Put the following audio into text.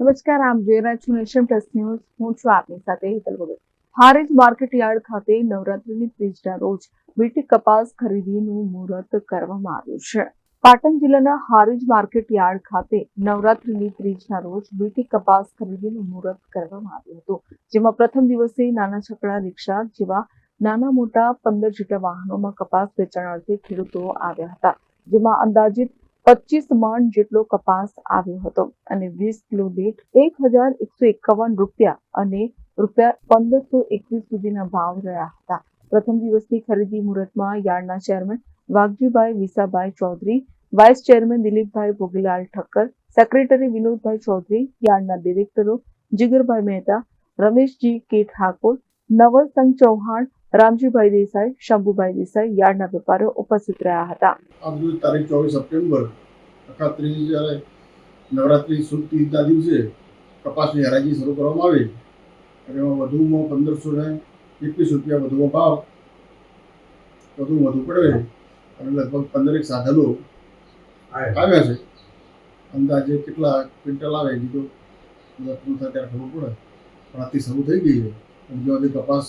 નમસ્કાર આમ જોઈ રહ્યા છો નેશન પ્લસ ન્યૂઝ. હું છું આપની સાથે હિતલ ગોગલ. હારીજ માર્કેટ યાર્ડ ખાતે નવરાત્રીની ત્રીજના રોજ બીટી કપાસ ખરીદીનું મુહૂર્ત કરવામાં આવ્યું છે. પાટણ જિલ્લાના હારીજ માર્કેટ યાર્ડ ખાતે નવરાત્રીની ત્રીજના રોજ બીટી કપાસ ખરીદીનું મુહૂર્ત કરવામાં આવ્યું હતું. જેમાં પ્રથમ દિવસે નાના છકડા રિક્ષા જેવા નાના મોટા પંદર જેટલા વાહનોમાં કપાસ વેચાણ અર્થે ખેડૂતો આવ્યા હતા. જેમાં અંદાજિત પચીસ મણ જેટલો કપાસ આવ્યો હતો અને વીસ કિલો દીઠ એક હજાર એકસો એકાવન રૂપિયા અને રૂપિયા પંદરસો એકવીસ સુધીના ભાવ રહ્યા હતા. પ્રથમ દિવસની ખરીદી મુહૂર્તમાં યાર્ડના chairman Vaghjibhai Visabhai Chaudhary, vice chairman Dilipbhai Bhogilal Thakkar, secretary Vinodbhai Chaudhary, યાર્ડના ડિરેક્ટરો જીગરભાઈ મહેતા, રમેશજી કે ઠાકોર નવલસંગ ચૌહાણ રામજીભાઈ દેસાઈ, શંભુભાઈ દેસાઈ યાર્ડના વેપારીઓ ઉપસ્થિત રહ્યા હતા. આજરોજ તારીખ ચોવીસ સપ્ટેમ્બર, અખાત્રીજ જ્યારે નવરાત્રી સુદ તીજના દિવસે કપાસની હરાજી શરૂ કરવામાં આવી, અને એમાં વધુમાં પંદરસો ને એકવીસ રૂપિયા વધુમાં ભાવ વધુ વધુ પડે, અને લગભગ પંદરેક સાધનો આવ્યા છે. અંદાજે કેટલા ક્વિન્ટલ આવે એ તો પૂરું થાય ત્યારે ખબર પડે, પણ આથી શરૂ થઈ ગઈ છે. અને જો કપાસ